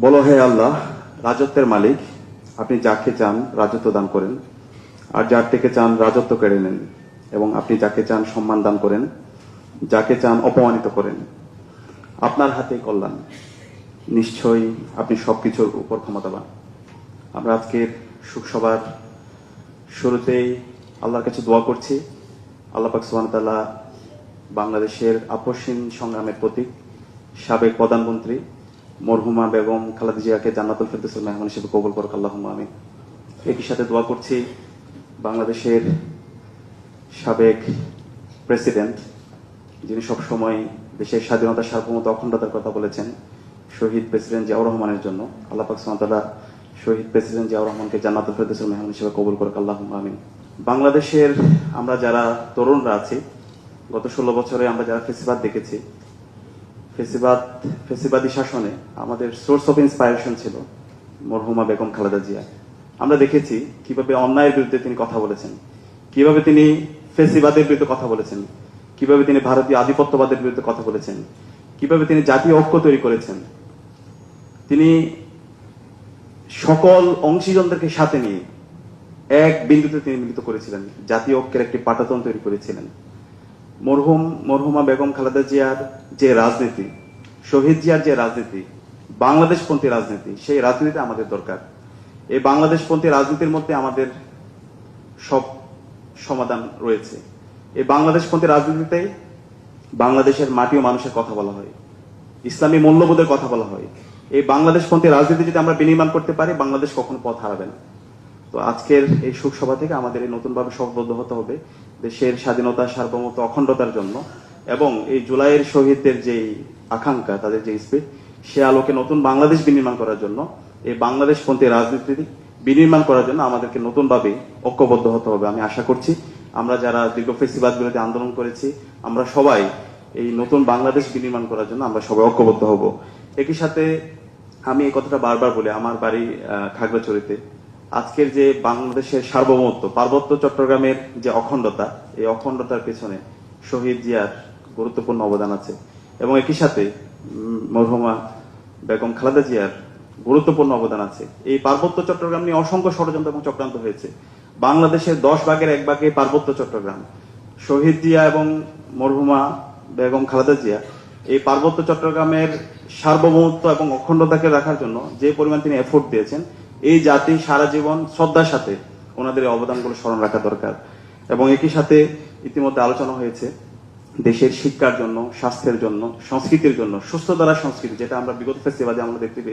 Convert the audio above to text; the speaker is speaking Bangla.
বলো হে আল্লাহ, রাজত্বের মালিক, আপনি যাকে চান রাজত্ব দান করেন, আর যার থেকে চান রাজত্ব কেড়ে নেন, এবং আপনি যাকে চান সম্মান দান করেন, যাকে চান অপমানিত করেন, আপনার হাতে কল্যাণ। নিশ্চয়ই আপনি সবকিছুর উপর ক্ষমতাবান। আমরা আজকের সুখসভার শুরুতেই আল্লাহর কাছে দোয়া করছি। আল্লাহ পাক সুবহান তাআলা বাংলাদেশের আপসীন সংগ্রামের প্রতীক, সাবেক প্রধানমন্ত্রী মরহুমা বেগম খালেদা জিয়াকে জান্নাতুল ফেরদৌসের মেহমান হিসেবে কবুল করুক, আল্লাহুম্মা আমিন। একই সাথে দোয়া করছি বাংলাদেশের সাবেক প্রেসিডেন্ট, যিনি সবসময় দেশের স্বাধীনতা, সার্বভৌমত্ব, অখণ্ডতার কথা বলেছেন, শহীদ প্রেসিডেন্ট জিয়াউর রহমানের জন্য। আল্লাহ পাক তাআলা শহীদ প্রেসিডেন্ট জিয়াউর রহমানকে জান্নাতুল ফেরদৌসের মেহমান হিসেবে কবুল করুক, আল্লাহুম্মা আমিন। বাংলাদেশের আমরা যারা তরুণরা আছি, গত ষোলো বছরে আমরা যারা ফেসিবাদ দেখেছি ফেসিবাদ, ফেসিবাদী শাসনে আমাদের সোর্স অফ ইন্সপায়ারেশন ছিল মরহুমা বেগম খালেদা জিয়া। আমরা দেখেছি কীভাবে অন্যায়ের বিরুদ্ধে তিনি কথা বলেছেন, কীভাবে তিনি ফেসিবাদের বিরুদ্ধে কথা বলেছেন, কীভাবে তিনি ভারতীয় আধিপত্যবাদের বিরুদ্ধে কথা বলেছেন, কীভাবে তিনি জাতীয় ঐক্য তৈরি করেছেন। তিনি সকল অংশীজনদেরকে সাথে নিয়ে এক বিন্দুতে তিনি মিলিত করেছিলেন, জাতীয় ঐক্যের একটি পাটাতন তৈরি করেছিলেন। মরহুম, মরহুমা বেগম খালেদা জিয়ার যে রাজনীতি, শহীদ জিয়ার যে রাজনীতি, বাংলাদেশপন্থী রাজনীতি, সেই রাজনীতি আমাদের দরকার। এই বাংলাদেশপন্থী রাজনীতির মধ্যে আমাদের সব সমাধান রয়েছে। এই বাংলাদেশপন্থী রাজনীতিতে বাংলাদেশের মাটি ও মানুষের কথা বলা হয়। ইসলামী মূল্যবোধের কথা বলা হয়। এই বাংলাদেশপন্থী রাজনীতি যদি আমরা বিনির্মাণ করতে পারি, বাংলাদেশ কখনো পথ হারাবে না। তো আজকের এই সুখ সভা থেকে আমাদের এই নতুনভাবে শপথবদ্ধ হতে হবে দেশের স্বাধীনতা, সার্বভৌমত্ব, অখণ্ডতার জন্য এবং এই জুলাইয়ের শহীদদের যে আকাঙ্ক্ষা, তাদের যে স্পিড সে আলোকে নতুন বাংলাদেশ বিনির্মাণ করার জন্য, এই বাংলাদেশপন্থী রাজনীতি বিনির্মাণ করার জন্য আমাদেরকে নতুনভাবে ঐক্যবদ্ধ হতে হবে আমি আশা করছি। আমরা যারা দীর্ঘ বিরোধী আন্দোলন করেছি, আমরা সবাই এই নতুন বাংলাদেশ বিনির্মাণ করার জন্য আমরা সবাই ঐক্যবদ্ধ হব। একই সাথে আমি এই কথাটা বারবার বলি, আমার বাড়ি খাগড়াছড়িতে। আজকের যে বাংলাদেশের সার্বভৌমত্ব, পার্বত্য চট্টগ্রামের যে অখণ্ডতা, এই অখণ্ডতার পেছনে শহীদ জিয়ার গুরুত্বপূর্ণ অবদান আছে। এবং একই সাথে মরহুমা বেগম খালেদা জিয়ার গুরুত্বপূর্ণ অবদান আছে। এই পার্বত্য চট্টগ্রাম নিয়ে অসংখ্য ষড়যন্ত্র এবং চক্রান্ত হয়েছে। বাংলাদেশের দশ ভাগের এক ভাগে পার্বত্য চট্টগ্রাম। শহীদ জিয়া এবং মরহুমা বেগম খালেদা জিয়া এই পার্বত্য চট্টগ্রামের সার্বভৌমত্ব এবং অখণ্ডতাকে রাখার জন্য যে পরিমাণ তিনি এফোর্ট দিয়েছেন এই জাতি সারা জীবন শ্রদ্ধার সাথে ওনাদের অবদানগুলো স্মরণ রাখা দরকার। এবং একই সাথে ইতিমধ্যে আলোচনা হয়েছে দেশের শিক্ষার জন্য, স্বাস্থ্যের জন্য, সংস্কৃতির জন্য সুস্থ দ্বারা সংস্কৃতি, যেটা আমরা বিগত ফেস্টিভালে আমরা দেখতে পেয়েছি।